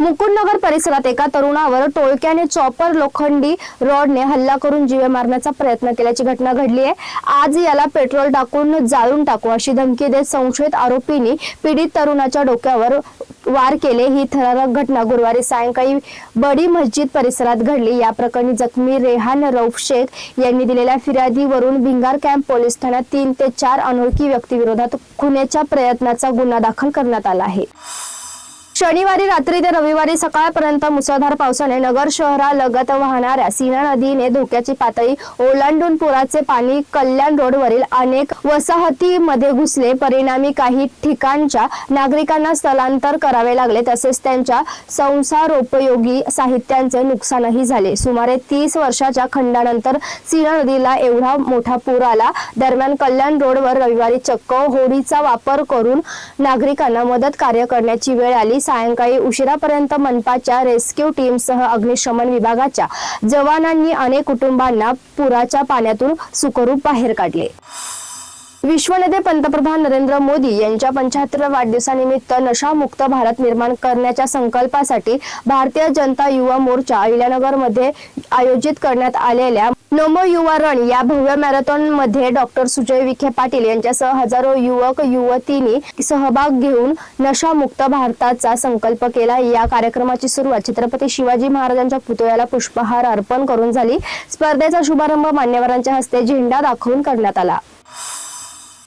मुकुंदनगर परिसरात एका तरुणावर टोळक्याने चॉपर लोखंडी रॉडने हल्ला करून जीवे मारण्याचा प्रयत्न केल्याची घटना घडली आहे. आज याला पेट्रोल टाकून जाळून टाकू अशी धमकी देत संशयित आरोपींनी पीडित तरुणाच्या डोक्यावर वार केले. ही थरारक घटना गुरुवारी सायंकाळी बडी मस्जिद परिसरात घडली. या प्रकरणी जखमी रेहान रौफ शेख यांनी दिलेल्या फिर्यादीवरून भिंगार कॅम्प पोलीस ठाण्यात तीन ते चार अनोळखी व्यक्तीविरोधात खुन्याच्या प्रयत्नाचा गुन्हा दाखल करण्यात आला आहे. शनिवारी रात्री ते रविवारी सकाळपर्यंत मुसळधार पावसाने नगर शहरालगत वाहणाऱ्या सीना नदीने धोक्याची पातळी ओलांडून पुराचे पाणी कल्याण रोडवरील अनेक वसाहतीमध्ये घुसले. परिणामी काही ठिकाणच्या नागरिकांना स्थलांतर करावे लागले. तसेच त्यांच्या संसारोपयोगी साहित्यांचे नुकसानही झाले. सुमारे तीस वर्षाच्या खंडानंतर सीना नदीला एवढा मोठा पूर आला. दरम्यान कल्याण रोडवर रविवारी चक्क होडीचा वापर करून नागरिकांना मदत कार्य करण्याची वेळ आली. सायंकाळी उशिरापर्यंत मनपाच्या रेस्क्यू टीमसह अग्निशमन विभागाच्या जवानांनी अनेक कुटुंबांना पुराच्या पाण्यातून सुखरूप बाहेर काढले. विश्वनेते पंतप्रधान नरेंद्र मोदी यांच्या पंच्याहत्तर वाढदिवसानिमित्त नशामुक्त भारत निर्माण करण्याच्या संकल्पासाठी भारतीय जनता युवा मोर्चा अहिल्यानगरमध्ये आयोजित करण्यात आलेल्या नमो युवा रण या भव्य मॅरेथॉनमध्ये डॉक्टर सुजय विखे पाटील यांच्यासह हजारो युवक युवतींनी सहभाग घेऊन नशामुक्त भारताचा संकल्प केला. या कार्यक्रमाची सुरुवात छत्रपती शिवाजी महाराजांच्या पुतळ्याला पुष्पहार अर्पण करून झाली. स्पर्धेचा शुभारंभ मान्यवरांच्या हस्ते झेंडा दाखवून करण्यात आला.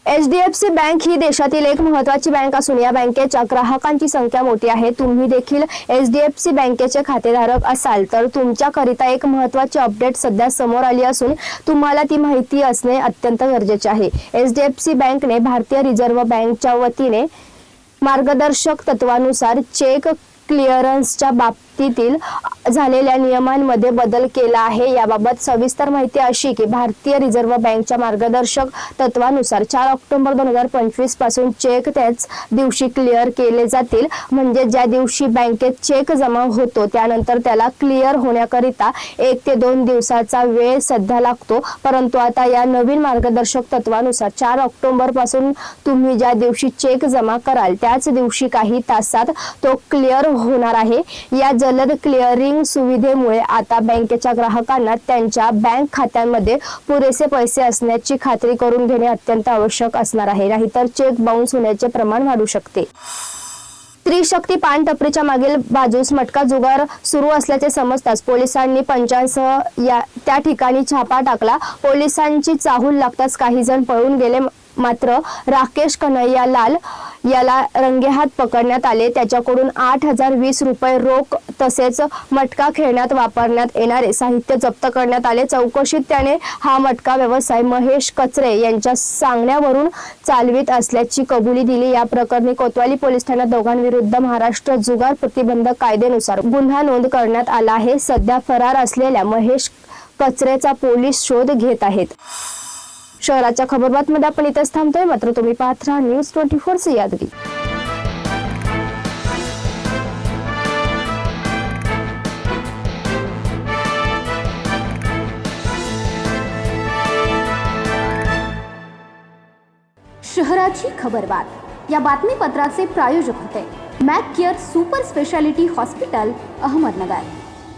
एचडीएफसी बँक ही देशातील एक महत्वाची बँक असून या बँकेच्या ग्राहकांची संख्या मोठी आहे तुम्ही देखील एचडीएफसी बँकेचे खातेधारक असाल. तर तुमच्याकरिता एक महत्वाची अपडेट सध्या समोर आली असून तुम्हाला ती माहिती असणे अत्यंत गरजेचे आहे. एचडीएफसी बँकने भारतीय रिझर्व्ह बँकच्या वतीने मार्गदर्शक तत्वानुसार चेक क्लिअरन्सच्या बाबतीतील झालेल्या नियमांमध्ये बदल केला आहे. याबाबत सविस्तर माहिती अशी की भारतीय रिझर्व्ह बँकच्या मार्गदर्शक तत्वानुसार चार ऑक्टोबर दोन हजार पंचवीसपासून चेक त्याच दिवशी क्लिअर केले जातील. म्हणजे ज्या दिवशी बँकेत चेक जमा होतो त्यानंतर त्याला क्लिअर होण्याकरिता एक ते दोन दिवसाचा वेळ सध्या लागतो. परंतु आता या नवीन मार्गदर्शक तत्वानुसार चार ऑक्टोबरपासून तुम्ही ज्या दिवशी चेक जमा कराल त्याच दिवशी काही तासात तो क्लिअर होणार आहे. या जलद क्लिअरिंग सुविधेमुळे आता बँकेच्या ग्राहकांना त्यांच्या बँक खात्यांमध्ये पुरेसे पैसे असण्याची खात्री करून घेणे अत्यंत आवश्यक असणार आहे. नाहीतर चेक बाउन्स होण्याचे प्रमाण वाढू शकते. स्त्रीशक्ती पानटपरीच्या मागील बाजूस मटका जुगार सुरू असल्याचे समजताच पोलिसांनी पंचांसह या त्या ठिकाणी छापा टाकला. पोलिसांची चाहूल लागताच काही जण पळून गेले. मात्र राकेश कन्हैया लाल याला रंगेहात पकडण्यात आले. त्याच्याकडून आठ हजार वीस रुपये रोख तसेच मटका खेळण्यात वापरण्यात येणारे साहित्य जप्त करण्यात आले. चौकशीत त्याने हा मटका व्यवसाय महेश कचरे यांच्या सांगण्यावरून चालवित असल्याची कबुली दिली. या प्रकरणी कोतवाली पोलीस ठाण्यात दोघांविरुद्ध महाराष्ट्र जुगार प्रतिबंधक कायद्यानुसार गुन्हा नोंद करण्यात आला आहे. सध्या फरार असलेल्या महेश कचरेचा पोलीस शोध घेत आहेत. शहराच्या खबरबातमध्ये आपण इथेच थांबतोय. मात्र तुम्ही पाहत राहा न्यूज ट्वेंटी फोर सह्याद्री शहराची खबरबात. या बातमीपत्राचे प्रायोजक होते. Mac care super speciality hospital Ahmednagar.